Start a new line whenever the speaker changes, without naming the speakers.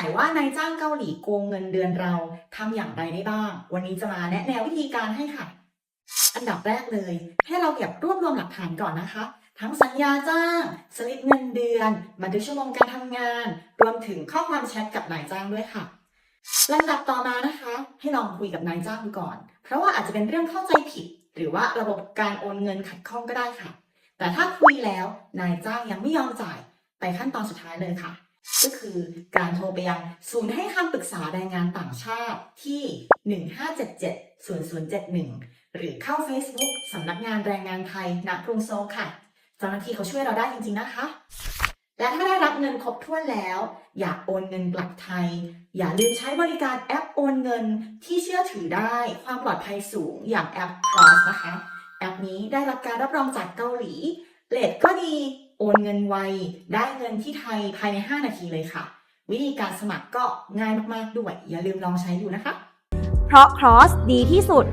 สัยว่านายจ้างเกาหลีโกงเงินเดือนเราทำอย่างไรได้บ้าง วันนี้จะมาแนะแนววิธีการให้ค่ะ อันดับแรกเลย ให้เราเก็บรวบรวมหลักฐานก่อนนะคะ ทั้งสัญญาจ้าง สลิปเงินเดือน บันทึกชั่วโมงการทำงาน รวมถึงข้อความแชทกับนายจ้างด้วยค่ะลำดับต่อมานะคะ ให้ลองคุยกับนายจ้างดูก่อน เพราะว่าอาจจะเป็นเรื่องเข้าใจผิด หรือว่าระบบการโอนเงินขัดข้องก็ได้ค่ะ แต่ถ้าคุยแล้วนายจ้างยังไม่ยอมจ่ายไปขั้นตอนสุดท้ายเลยค่ะ ก็คือการโทรไปยังศูนย์ให้คำปรึกษาแรงงานต่างชาติที่ 1577 0071 หรือเข้า Facebook สำนักงานแรงงานไทยณกรุงโซลค่ะ เจ้าหน้าที่เขาช่วยเราได้จริง ๆ นะคะ และถ้าได้รับเงินครบถ้วนแล้ว อยากโอนเงินกลับไทย อย่าลืมใช้บริการแอปโอนเงินที่เชื่อถือได้ความปลอดภัยสูงอย่างแอป Cross นะคะ แอปนี้ได้รับการรับรองจากเกาหลีเลทก็ดี โอนเงินไว ได้เงินที่ไทยภายใน 5 นาทีเลยค่ะ วิธีการสมัครก็ง่ายมาก ๆ ด้วย อย่าลืมลองใช้ดูนะคะ
เพราะ Cross ดีที่สุด